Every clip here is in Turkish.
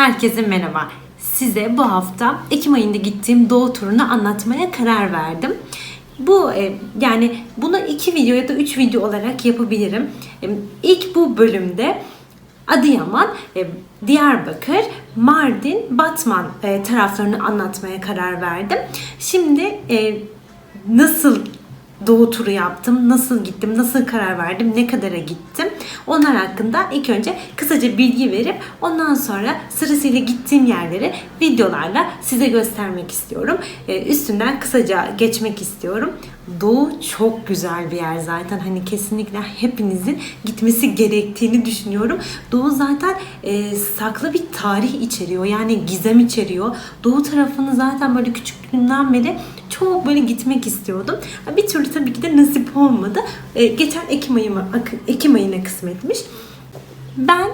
Herkese merhaba. Size bu hafta Ekim ayında gittiğim doğu turunu anlatmaya karar verdim. Bu e, yani bunu iki video ya da üç video olarak yapabilirim. E, İlk bu bölümde Adıyaman, e, Diyarbakır, Mardin, Batman taraflarını anlatmaya karar verdim. Şimdi nasıl doğu turu yaptım, nasıl gittim, nasıl karar verdim, ne kadara gittim. Onlar hakkında ilk önce kısaca bilgi verip ondan sonra sırasıyla gittiğim yerleri videolarla size göstermek istiyorum. Ee, üstünden kısaca geçmek istiyorum. Doğu çok güzel bir yer zaten. Hani kesinlikle hepinizin gitmesi gerektiğini düşünüyorum. Doğu zaten e, saklı bir tarih içeriyor. Yani gizem içeriyor. Doğu tarafını zaten böyle küçüklüğümden beri çok böyle gitmek istiyordum. Bir türlü tabii ki de nasip olmadı. Ee, geçen Ekim ayıma, Ekim ayına kısmetmiş. Ben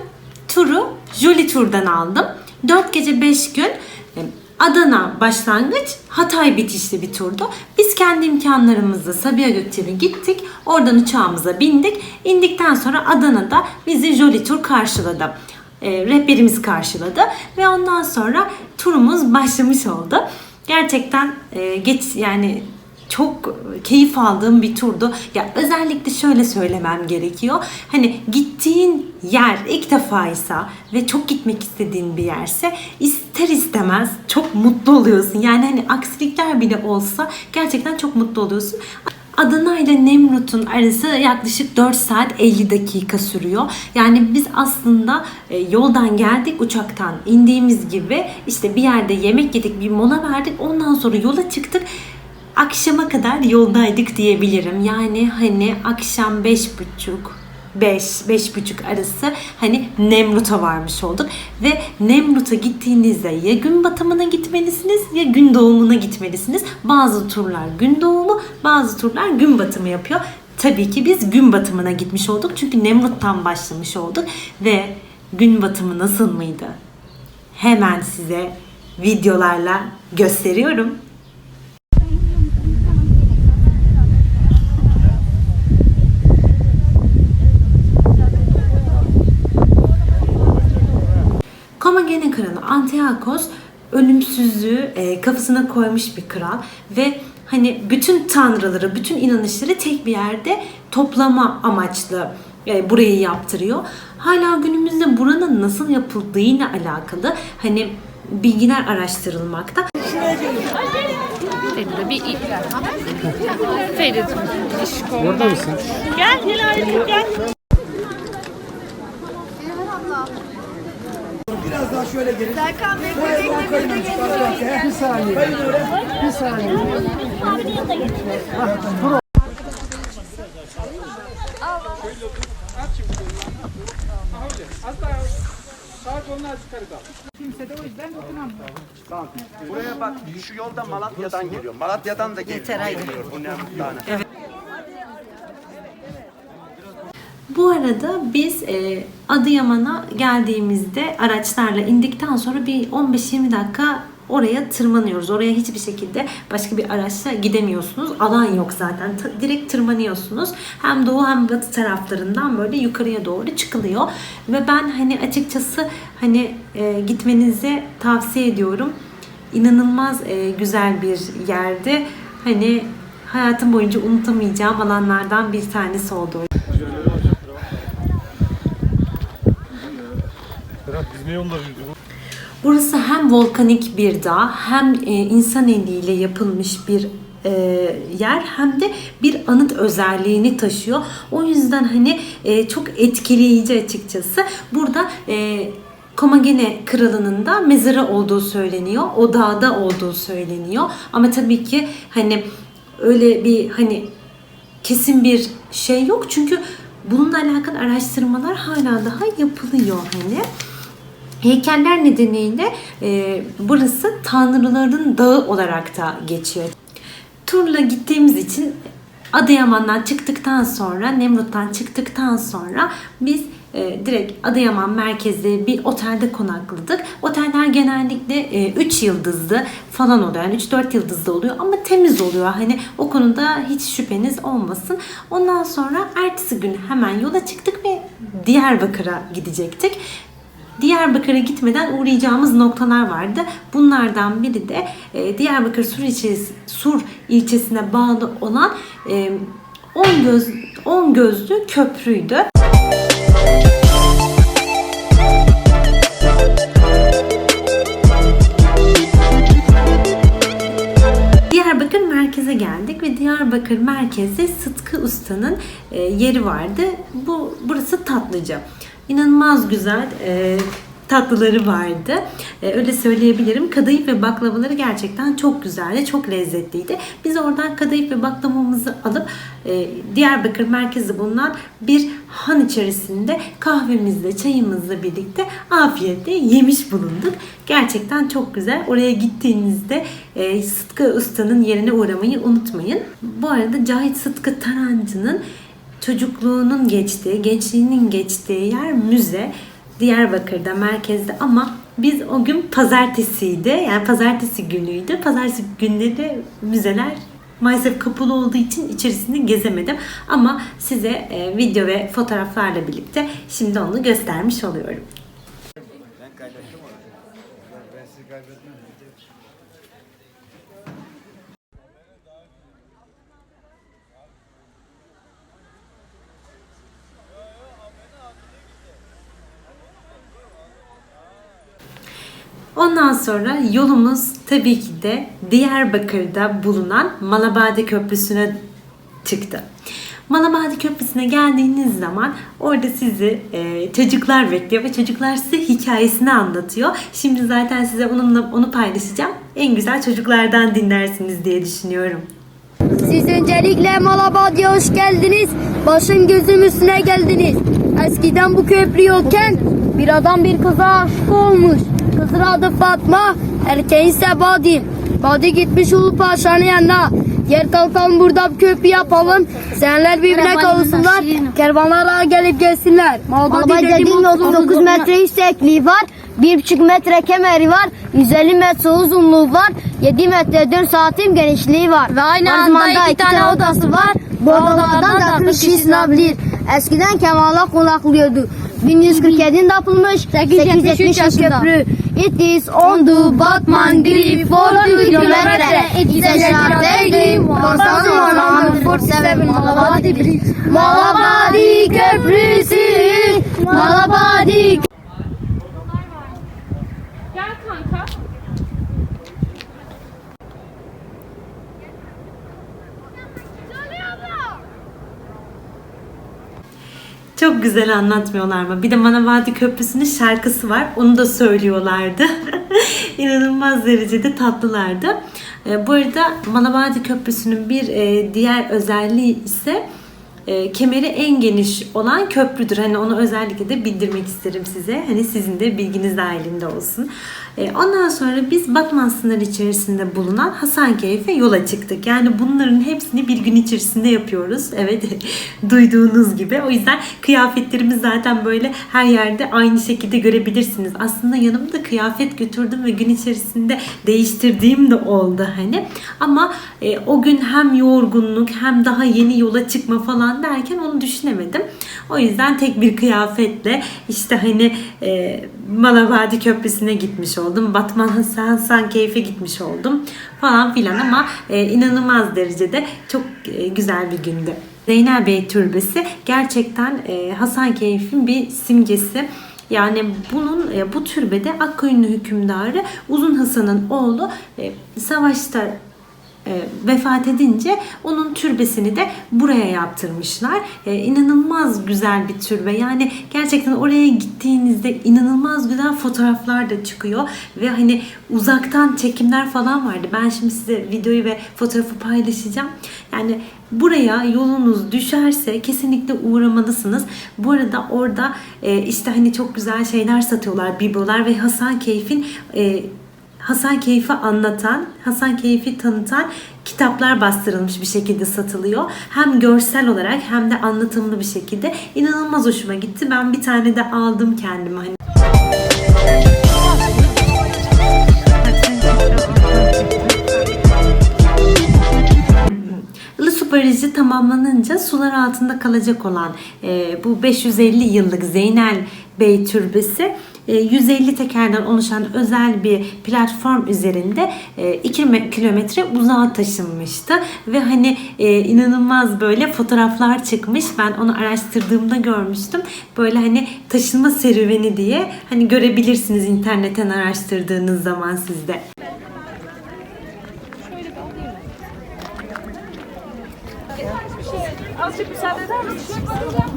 turu Jolly Tur'dan aldım. 4 gece 5 gün e, Adana başlangıç, Hatay bitişli bir turdu. Biz kendi imkanlarımızla Sabiha Gökçen'e gittik. Oradan uçağımıza bindik. İndikten sonra Adana'da bizi Jolly Tur karşıladı. E, rehberimiz karşıladı ve ondan sonra turumuz başlamış oldu. Gerçekten e, geç yani çok keyif aldığım bir turdu. Ya özellikle şöyle söylemem gerekiyor. Hani gittiğin yer ilk defaysa ve çok gitmek istediğin bir yerse ister istemez çok mutlu oluyorsun. Yani hani aksilikler bile olsa gerçekten çok mutlu oluyorsun. Adana ile Nemrut'un arası yaklaşık 4 saat 50 dakika sürüyor. Yani biz aslında e, yoldan geldik uçaktan indiğimiz gibi işte bir yerde yemek yedik bir mola verdik ondan sonra yola çıktık akşama kadar yoldaydık diyebilirim. Yani hani akşam beş buçuk 5 beş buçuk arası hani Nemrut'a varmış olduk ve Nemrut'a gittiğinizde ya gün batımına gitmelisiniz ya gün doğumuna gitmelisiniz. Bazı turlar gün doğumu, bazı turlar gün batımı yapıyor. Tabii ki biz gün batımına gitmiş olduk çünkü Nemrut'tan başlamış olduk ve gün batımı nasıl mıydı? Hemen size videolarla gösteriyorum. Komagene kralı Antiochos ölümsüzlüğü e, kafasına koymuş bir kral ve hani bütün tanrıları, bütün inanışları tek bir yerde toplama amaçlı e, burayı yaptırıyor. Hala günümüzde buranın nasıl yapıldığıyla alakalı hani bilgiler araştırılmakta. Feride bir Ferit. Orada mısın? Gel gel ayrıca gel. Biraz daha şöyle gelin. Serkan Bey Bu evden kayının çıkarken. Bir saniye. Kayın öyle. Bir saniye. Buraya bak şu yolda Malatya'dan geliyor. Malatya'dan da geliyor. Yeter geliyor bu ne tane. Bu arada biz e, Adıyaman'a geldiğimizde araçlarla indikten sonra bir 15-20 dakika oraya tırmanıyoruz. Oraya hiçbir şekilde başka bir araçla gidemiyorsunuz. Alan yok zaten. Ta- direkt tırmanıyorsunuz. Hem doğu hem batı taraflarından böyle yukarıya doğru çıkılıyor. Ve ben hani açıkçası hani e, gitmenizi tavsiye ediyorum. İnanılmaz e, güzel bir yerdi. Hani hayatım boyunca unutamayacağım alanlardan bir tanesi oldu. Yürüdük? Burası hem volkanik bir dağ hem e, insan eliyle yapılmış bir e, yer hem de bir anıt özelliğini taşıyor. O yüzden hani e, çok etkileyici açıkçası. Burada Komagene kralının da mezarı olduğu söyleniyor. O dağda olduğu söyleniyor. Ama tabii ki hani öyle bir hani kesin bir şey yok. Çünkü bununla alakalı araştırmalar hala daha yapılıyor hani. Heykeller nedeniyle e, burası tanrıların dağı olarak da geçiyor. Turla gittiğimiz için Adıyaman'dan çıktıktan sonra, Nemrut'tan çıktıktan sonra biz e, direkt Adıyaman merkezli bir otelde konakladık. Oteller genellikle 3 yıldızlı falan oluyor. Yani 3-4 yıldızlı oluyor ama temiz oluyor. Hani o konuda hiç şüpheniz olmasın. Ondan sonra ertesi gün hemen yola çıktık ve Diyarbakır'a gidecektik. Diyarbakır'a gitmeden uğrayacağımız noktalar vardı. Bunlardan biri de e, Diyarbakır Sur, ilçesi, Sur ilçesine bağlı olan e, 10 göz 10 gözlü köprüydü. Diyarbakır merkeze geldik ve Diyarbakır merkezde Sıtkı Usta'nın e, yeri vardı. Bu burası tatlıcı. İnanılmaz güzel e, tatlıları vardı. E, öyle söyleyebilirim. Kadayıf ve baklavaları gerçekten çok güzeldi, çok lezzetliydi. Biz oradan kadayıf ve baklavamızı alıp e, Diyarbakır merkezde bulunan bir han içerisinde kahvemizle, çayımızla birlikte afiyetle yemiş bulunduk. Gerçekten çok güzel. Oraya gittiğinizde e, Sıtkı Usta'nın yerine uğramayı unutmayın. Bu arada Cahit Sıtkı Tarancı'nın çocukluğunun geçtiği, gençliğinin geçtiği yer müze. Diyarbakır'da merkezde ama biz o gün pazartesiydi. Yani pazartesi günüydü. Pazartesi günleri müzeler maalesef kapalı olduğu için içerisini gezemedim. Ama size e, video ve fotoğraflarla birlikte şimdi onu göstermiş oluyorum. Ondan sonra yolumuz tabii ki de Diyarbakır'da bulunan Malabadi Köprüsü'ne çıktı. Malabadi Köprüsü'ne geldiğiniz zaman orada sizi e, çocuklar bekliyor ve çocuklar size hikayesini anlatıyor. Şimdi zaten size onunla onu paylaşacağım. En güzel çocuklardan dinlersiniz diye düşünüyorum. Siz öncelikle Malabadi'ye hoş geldiniz. Başım gözüm üstüne geldiniz. Eskiden bu köprü yokken bir adam bir kıza aşık olmuş. Kızın adı Fatma, erkeği ise Badi. Badi gitmiş Ulu Paşa'nın yanına. Yer kalkalım burada bir köprü yapalım. Senler birbirine kavuşsunlar. Kervanlara gelip gelsinler. Malabadi dediğim 39 metre yüksekliği var. 1,5 metre kemeri var. 150 metre uzunluğu var. 7 metre 4 santim genişliği var. Ve aynı anda iki tane odası var. Bu odalardan da 40 kişi sığınabilir. Eskiden Kemal'a konaklıyordu. 1147'de yapılmış 873 köprü. It is on the Batman Grip 40 kilometre. It is a short daily. Konstantin Orman 47 Malabadi Bridge. Malabadi Köprüsü. Malabadi Gel Çok güzel anlatmıyorlar mı? Bir de Manavadi Köprüsü'nün şarkısı var. Onu da söylüyorlardı. İnanılmaz derecede tatlılardı. E, bu arada Manavadi Köprüsü'nün bir e, diğer özelliği ise e, kemeri en geniş olan köprüdür. Hani onu özellikle de bildirmek isterim size. Hani sizin de bilginiz dahilinde olsun. E, ondan sonra biz Batman sınırı içerisinde bulunan Hasankeyf'e yola çıktık. Yani bunların hepsini bir gün içerisinde yapıyoruz. Evet duyduğunuz gibi. O yüzden kıyafetlerimiz zaten böyle her yerde aynı şekilde görebilirsiniz. Aslında yanımda kıyafet götürdüm ve gün içerisinde değiştirdiğim de oldu hani. Ama e, o gün hem yorgunluk hem daha yeni yola çıkma falan derken onu düşünemedim. O yüzden tek bir kıyafetle işte hani e, Malabadi Köprüsü'ne gitmiş oldum. Batman Hasan Hasan Keyfe gitmiş oldum falan filan ama e, inanılmaz derecede çok e, güzel bir gündü. Zeynel Bey Türbesi gerçekten e, Hasan Keyf'in bir simgesi. Yani bunun e, bu türbede Akkoyunlu hükümdarı Uzun Hasan'ın oğlu e, savaşta vefat edince onun türbesini de buraya yaptırmışlar. E, inanılmaz güzel bir türbe. Yani gerçekten oraya gittiğinizde inanılmaz güzel fotoğraflar da çıkıyor ve hani uzaktan çekimler falan vardı. Ben şimdi size videoyu ve fotoğrafı paylaşacağım. Yani buraya yolunuz düşerse kesinlikle uğramalısınız. Bu arada orada e, işte hani çok güzel şeyler satıyorlar, biblolar ve Hasan Keyf'in e, Hasan Keyif'i anlatan, Hasan Keyif'i tanıtan kitaplar bastırılmış bir şekilde satılıyor. Hem görsel olarak hem de anlatımlı bir şekilde. İnanılmaz hoşuma gitti. Ben bir tane de aldım kendime. Hani Barajı tamamlanınca sular altında kalacak olan e, bu 550 yıllık Zeynel Bey Türbesi 150 tekerden oluşan özel bir platform üzerinde 2 kilometre uzağa taşınmıştı ve hani e, inanılmaz böyle fotoğraflar çıkmış. Ben onu araştırdığımda görmüştüm. Böyle hani taşınma serüveni diye hani görebilirsiniz internetten araştırdığınız zaman sizde. Azıcık müsaade eder misin?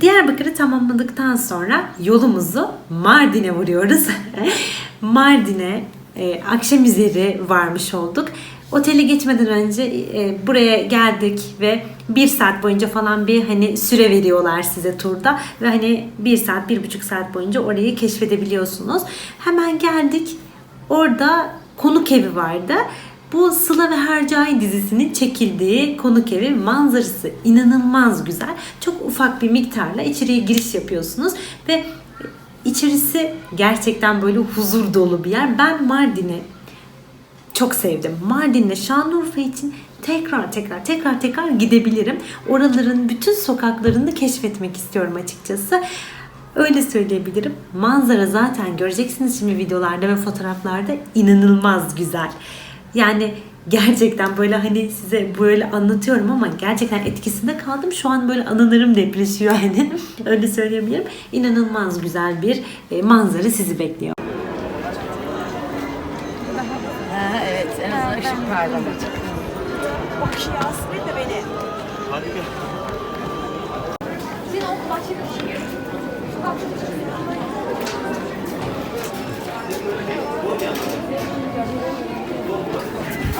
Diyarbakır'ı tamamladıktan sonra yolumuzu Mardin'e vuruyoruz. Mardin'e e, akşam üzeri varmış olduk. Otele geçmeden önce e, buraya geldik ve bir saat boyunca falan bir hani süre veriyorlar size turda ve hani bir saat bir buçuk saat boyunca orayı keşfedebiliyorsunuz. Hemen geldik. Orada konuk evi vardı. Bu Sıla ve Hercai dizisinin çekildiği konuk evi manzarası inanılmaz güzel. Çok ufak bir miktarla içeriye giriş yapıyorsunuz ve içerisi gerçekten böyle huzur dolu bir yer. Ben Mardin'i çok sevdim. Mardin'le Şanlıurfa için tekrar tekrar tekrar tekrar gidebilirim. Oraların bütün sokaklarını keşfetmek istiyorum açıkçası. Öyle söyleyebilirim. Manzara zaten göreceksiniz şimdi videolarda ve fotoğraflarda inanılmaz güzel. Yani gerçekten böyle hani size böyle anlatıyorum ama gerçekten etkisinde kaldım. Şu an böyle anılarım depreşiyor yani. Öyle söyleyebilirim. İnanılmaz güzel bir e, manzara sizi bekliyor. Evet, en azından ışık parlamayacak.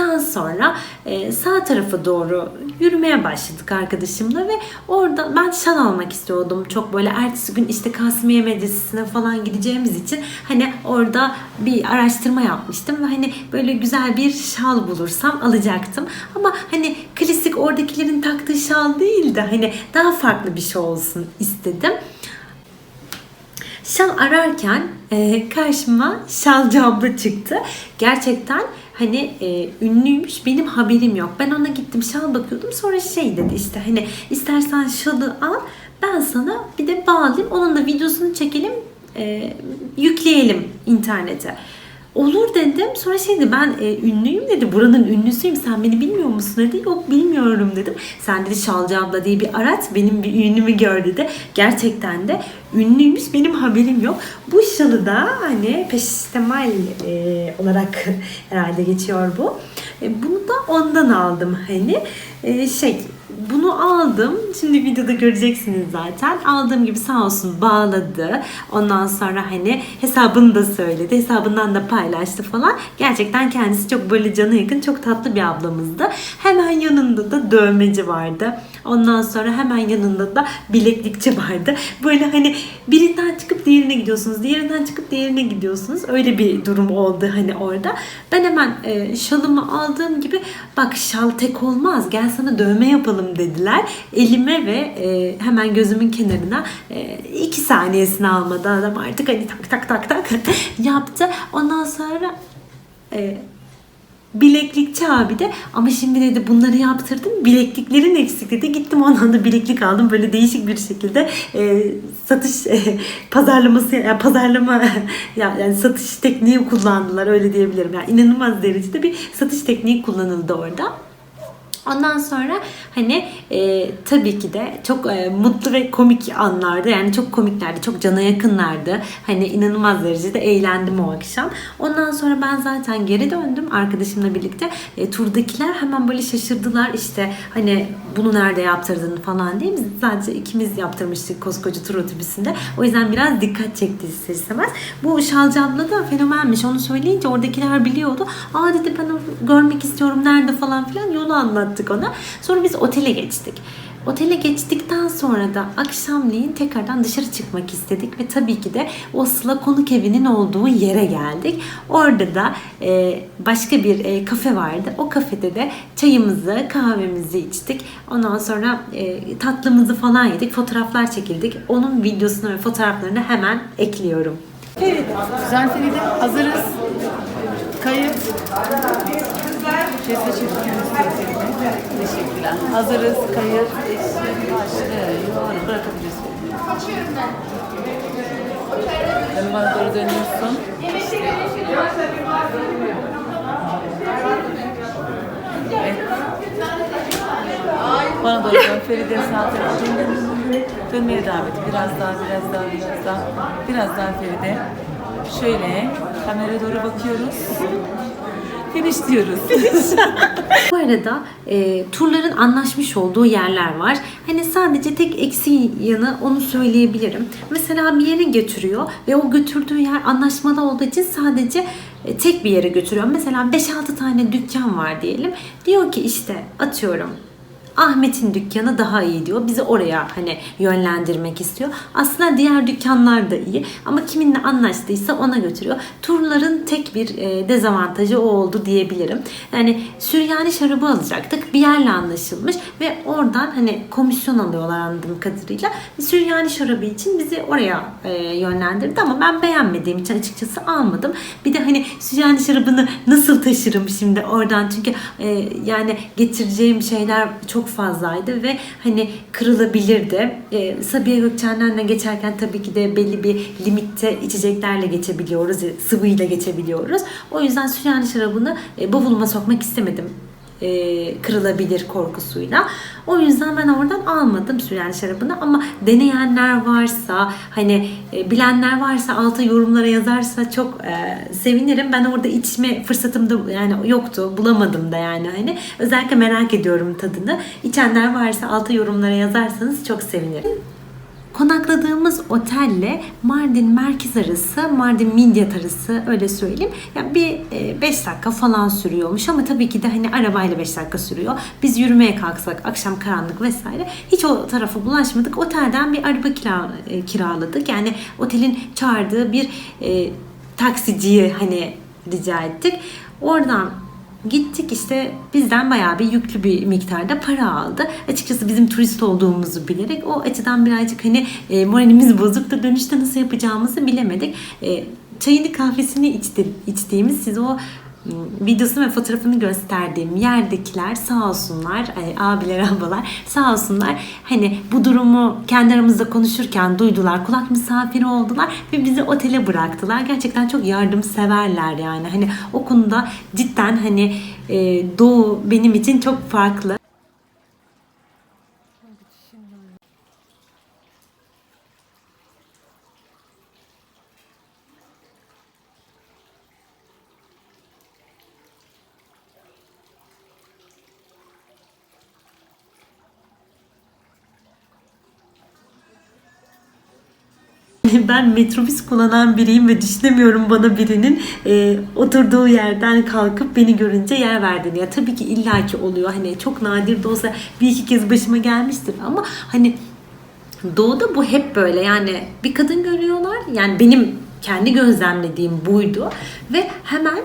çıktıktan sonra e, sağ tarafa doğru yürümeye başladık arkadaşımla ve orada ben şal almak istiyordum. Çok böyle ertesi gün işte Kasımiye Medresesi'ne falan gideceğimiz için hani orada bir araştırma yapmıştım ve hani böyle güzel bir şal bulursam alacaktım. Ama hani klasik oradakilerin taktığı şal değil de hani daha farklı bir şey olsun istedim. Şal ararken e, karşıma şalcı abla çıktı. Gerçekten hani e, ünlüymüş benim haberim yok. Ben ona gittim şal bakıyordum sonra şey dedi işte hani istersen şalı al ben sana bir de bağlayayım onun da videosunu çekelim e, yükleyelim internete. Olur dedim. Sonra şey dedi ben e, ünlüyüm dedi. Buranın ünlüsüyüm. Sen beni bilmiyor musun dedi. Yok bilmiyorum dedim. Sen dedi Şalcı abla diye bir arat. Benim bir ünlümü gör dedi. Gerçekten de ünlüymüş. Benim haberim yok. Bu şalı da hani peştemal e, olarak herhalde geçiyor bu. E, bunu da ondan aldım hani. E, şey bunu aldım. Şimdi videoda göreceksiniz zaten. Aldığım gibi sağ olsun bağladı. Ondan sonra hani hesabını da söyledi. Hesabından da paylaştı falan. Gerçekten kendisi çok böyle cana yakın, çok tatlı bir ablamızdı. Hemen yanında da dövmeci vardı. Ondan sonra hemen yanında da bileklikçi vardı. Böyle hani birinden çıkıp diğerine gidiyorsunuz. Diğerinden çıkıp diğerine gidiyorsunuz. Öyle bir durum oldu hani orada. Ben hemen e, şalımı aldığım gibi bak şal tek olmaz. Gel sana dövme yapalım dediler. Elime ve e, hemen gözümün kenarına e, iki saniyesini almadı adam artık hani tak tak tak tak yaptı. Ondan sonra e, bileklikçi abi de ama şimdi dedi bunları yaptırdım bilekliklerin eksik dedi gittim ondan da bileklik aldım böyle değişik bir şekilde e, satış e, pazarlaması yani pazarlama ya- yani satış tekniği kullandılar öyle diyebilirim yani inanılmaz derecede bir satış tekniği kullanıldı orada. Ondan sonra hani e, tabii ki de çok e, mutlu ve komik anlardı. Yani çok komiklerdi, çok cana yakınlardı. Hani inanılmaz derecede eğlendim o akşam. Ondan sonra ben zaten geri döndüm arkadaşımla birlikte. E, turdakiler hemen böyle şaşırdılar işte hani bunu nerede yaptırdın falan diye. Biz sadece ikimiz yaptırmıştık koskoca tur otobüsünde. O yüzden biraz dikkat çekti ister istemez. Bu Şalcı abla da fenomenmiş. Onu söyleyince oradakiler biliyordu. Aa dedi ben görmek istiyorum nerede falan filan yolu anlattık ona. Sonra biz otele geçtik. Otele geçtikten sonra da akşamleyin tekrardan dışarı çıkmak istedik ve tabii ki de o Sıla konuk evinin olduğu yere geldik. Orada da e, başka bir e, kafe vardı. O kafede de çayımızı, kahvemizi içtik. Ondan sonra e, tatlımızı falan yedik. Fotoğraflar çekildik. Onun videosunu ve fotoğraflarını hemen ekliyorum. Güzel Feride hazırız. Kayıt. Şefle çekiyoruz Feride. Teşekkürler. Hazırız. Kayıt. Başlıyor. Bırakabiliriz. Sen bana doğru dönüyorsun. Evet. Bana doğru dön. Feride sağ dön. Dönmeye devam et. Biraz daha, biraz daha, biraz daha. Biraz daha Feride. Şöyle kameraya doğru bakıyoruz. Finish diyoruz. Bu arada e, turların anlaşmış olduğu yerler var. Hani sadece tek eksi yanı onu söyleyebilirim. Mesela bir yere götürüyor ve o götürdüğü yer anlaşmalı olduğu için sadece e, tek bir yere götürüyor. Mesela 5-6 tane dükkan var diyelim. Diyor ki işte atıyorum Ahmet'in dükkanı daha iyi diyor. Bizi oraya hani yönlendirmek istiyor. Aslında diğer dükkanlar da iyi ama kiminle anlaştıysa ona götürüyor. Turların tek bir e, dezavantajı o oldu diyebilirim. Yani Süryani şarabı alacaktık. Bir yerle anlaşılmış ve oradan hani komisyon alıyorlar anladığım kadarıyla. Süryani şarabı için bizi oraya e, yönlendirdi ama ben beğenmediğim için açıkçası almadım. Bir de hani Süryani şarabını nasıl taşırım şimdi oradan çünkü e, yani getireceğim şeyler çok fazlaydı ve hani kırılabilirdi. E, Sabiha Gökçen'den de geçerken tabii ki de belli bir limitte içeceklerle geçebiliyoruz, e, sıvıyla geçebiliyoruz. O yüzden Süryani şarabını e, bavuluma sokmak istemedim e, kırılabilir korkusuyla. O yüzden ben oradan almadım Süryani şarabını ama deneyenler varsa hani e, bilenler varsa alta yorumlara yazarsa çok e, sevinirim. Ben orada içme fırsatım da yani yoktu. Bulamadım da yani hani. Özellikle merak ediyorum tadını. İçenler varsa alta yorumlara yazarsanız çok sevinirim. Konakladığımız otelle Mardin merkez arası, Mardin Midyat arası öyle söyleyeyim. Ya bir 5 dakika falan sürüyormuş ama tabii ki de hani arabayla 5 dakika sürüyor. Biz yürümeye kalksak akşam karanlık vesaire hiç o tarafa bulaşmadık. Otelden bir araba kira, e, kiraladık. Yani otelin çağırdığı bir e, taksiciyi hani rica ettik. Oradan Gittik işte bizden bayağı bir yüklü bir miktarda para aldı. Açıkçası bizim turist olduğumuzu bilerek o açıdan birazcık hani e, moralimiz bozuk da dönüşte nasıl yapacağımızı bilemedik. E, çayını kahvesini içti, içtiğimiz size o videosunu ve fotoğrafını gösterdiğim yerdekiler sağ olsunlar, e, abiler ablalar sağ olsunlar hani bu durumu kendi aramızda konuşurken duydular, kulak misafiri oldular ve bizi otele bıraktılar. Gerçekten çok yardımseverler yani hani o konuda cidden hani e, Doğu benim için çok farklı. Ben metrobüs kullanan biriyim ve düşünemiyorum bana birinin e, oturduğu yerden kalkıp beni görünce yer verdiğini. Ya tabii ki illaki oluyor. Hani çok nadir de olsa bir iki kez başıma gelmiştir ama hani Doğuda bu hep böyle yani bir kadın görüyorlar yani benim kendi gözlemlediğim buydu ve hemen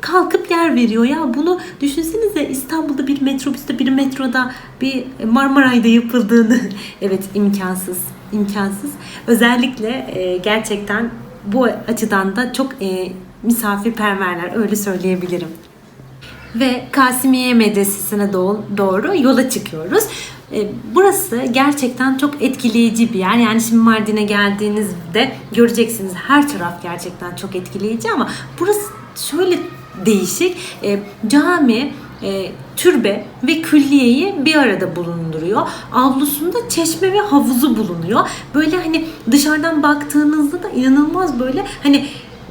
kalkıp yer veriyor ya bunu düşünsenize İstanbul'da bir metrobüste bir metroda bir Marmaray'da yapıldığını evet imkansız imkansız özellikle e, gerçekten bu açıdan da çok e, misafirperverler öyle söyleyebilirim ve Kasimiye Medresesi'ne doğ- doğru yola çıkıyoruz. E, Burası gerçekten çok etkileyici bir yer. Yani şimdi Mardin'e geldiğinizde göreceksiniz her taraf gerçekten çok etkileyici ama burası şöyle değişik. E, Cami, e, türbe ve külliyeyi bir arada bulunduruyor. Avlusunda çeşme ve havuzu bulunuyor. Böyle hani dışarıdan baktığınızda da inanılmaz böyle hani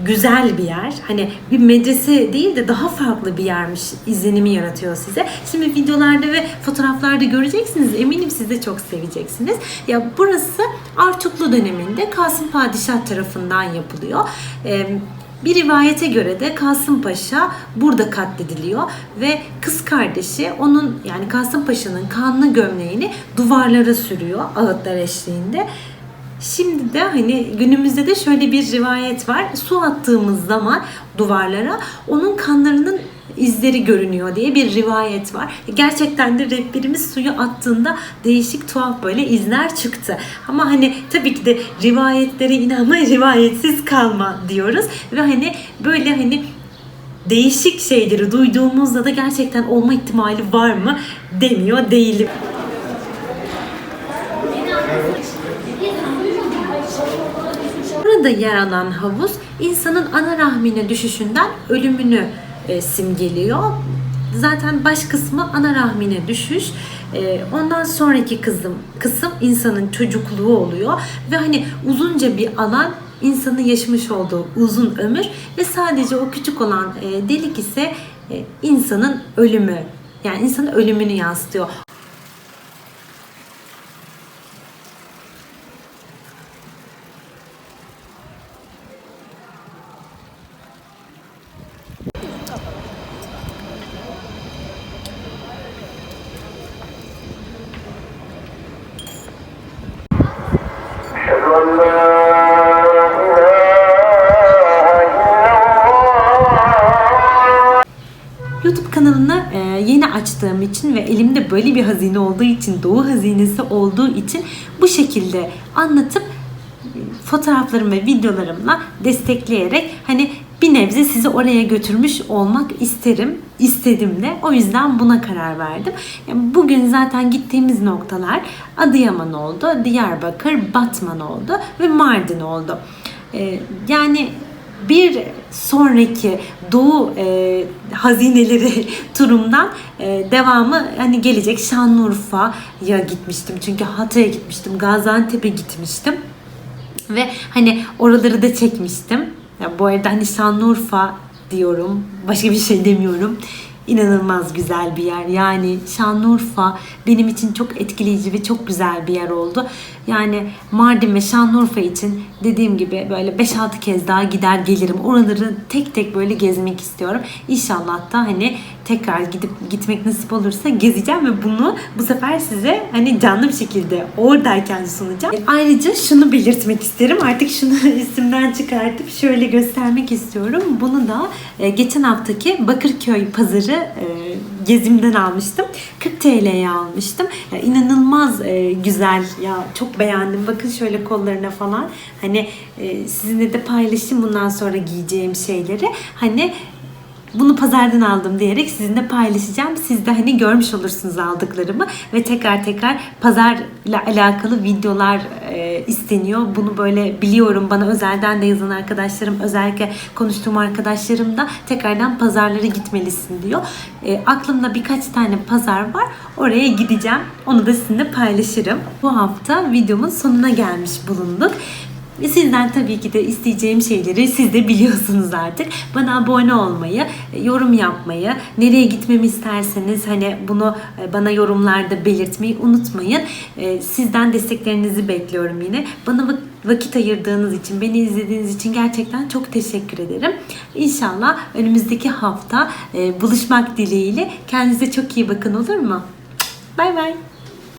güzel bir yer. Hani bir medrese değil de daha farklı bir yermiş izlenimi yaratıyor size. Şimdi videolarda ve fotoğraflarda göreceksiniz. Eminim siz de çok seveceksiniz. Ya burası Artuklu döneminde Kasım Padişah tarafından yapılıyor. Ee, Bir rivayete göre de Kasım Paşa burada katlediliyor ve kız kardeşi onun yani Kasım Paşa'nın kanlı gömleğini duvarlara sürüyor ağıtlar eşliğinde. Şimdi de hani günümüzde de şöyle bir rivayet var. Su attığımız zaman duvarlara onun kanlarının izleri görünüyor diye bir rivayet var. Gerçekten de rehberimiz suyu attığında değişik tuhaf böyle izler çıktı. Ama hani tabii ki de rivayetlere inanma rivayetsiz kalma diyoruz. Ve hani böyle hani değişik şeyleri duyduğumuzda da gerçekten olma ihtimali var mı demiyor değilim. Burada yer alan havuz insanın ana rahmine düşüşünden ölümünü e, simgeliyor. Zaten baş kısmı ana rahmine düşüş. E, ondan sonraki kısım, kısım insanın çocukluğu oluyor. Ve hani uzunca bir alan insanın yaşamış olduğu uzun ömür ve sadece o küçük olan e, delik ise e, insanın ölümü. Yani insanın ölümünü yansıtıyor. İçin ve elimde böyle bir hazine olduğu için, Doğu hazinesi olduğu için bu şekilde anlatıp e, fotoğraflarım ve videolarımla destekleyerek hani bir nebze sizi oraya götürmüş olmak isterim, istedim de. O yüzden buna karar verdim. Yani bugün zaten gittiğimiz noktalar Adıyaman oldu, Diyarbakır, Batman oldu ve Mardin oldu. E, yani bir sonraki Doğu e, hazineleri turumdan e, devamı hani gelecek Şanlıurfa'ya gitmiştim. Çünkü Hatay'a gitmiştim, Gaziantep'e gitmiştim. Ve hani oraları da çekmiştim. Ya bu arada hani Şanlıurfa diyorum. Başka bir şey demiyorum. İnanılmaz güzel bir yer. Yani Şanlıurfa benim için çok etkileyici ve çok güzel bir yer oldu. Yani Mardin ve Şanlıurfa için dediğim gibi böyle 5-6 kez daha gider gelirim. Oraları tek tek böyle gezmek istiyorum. İnşallah da hani tekrar gidip gitmek nasip olursa gezeceğim ve bunu bu sefer size hani canlı bir şekilde oradayken sunacağım. Ayrıca şunu belirtmek isterim. Artık şunu üstümden çıkartıp şöyle göstermek istiyorum. Bunu da e, geçen haftaki Bakırköy pazarı e, gezimden almıştım. 40 TL'ye almıştım. Ya, inanılmaz e, güzel ya çok beğendim. Bakın şöyle kollarına falan. Hani e, sizinle de paylaşayım bundan sonra giyeceğim şeyleri. Hani bunu pazardan aldım diyerek sizinle paylaşacağım. Siz de hani görmüş olursunuz aldıklarımı ve tekrar tekrar pazarla alakalı videolar e, isteniyor. Bunu böyle biliyorum bana özelden de yazan arkadaşlarım özellikle konuştuğum arkadaşlarım da tekrardan pazarlara gitmelisin diyor. E, aklımda birkaç tane pazar var. Oraya gideceğim. Onu da sizinle paylaşırım. Bu hafta videomun sonuna gelmiş bulunduk. Ve sizden tabii ki de isteyeceğim şeyleri siz de biliyorsunuz artık. Bana abone olmayı, yorum yapmayı, nereye gitmemi isterseniz hani bunu e, bana yorumlarda belirtmeyi unutmayın. E, Sizden desteklerinizi bekliyorum yine. Bana vak- vakit ayırdığınız için, beni izlediğiniz için gerçekten çok teşekkür ederim. İnşallah önümüzdeki hafta e, buluşmak dileğiyle. Kendinize çok iyi bakın olur mu? Bay bay.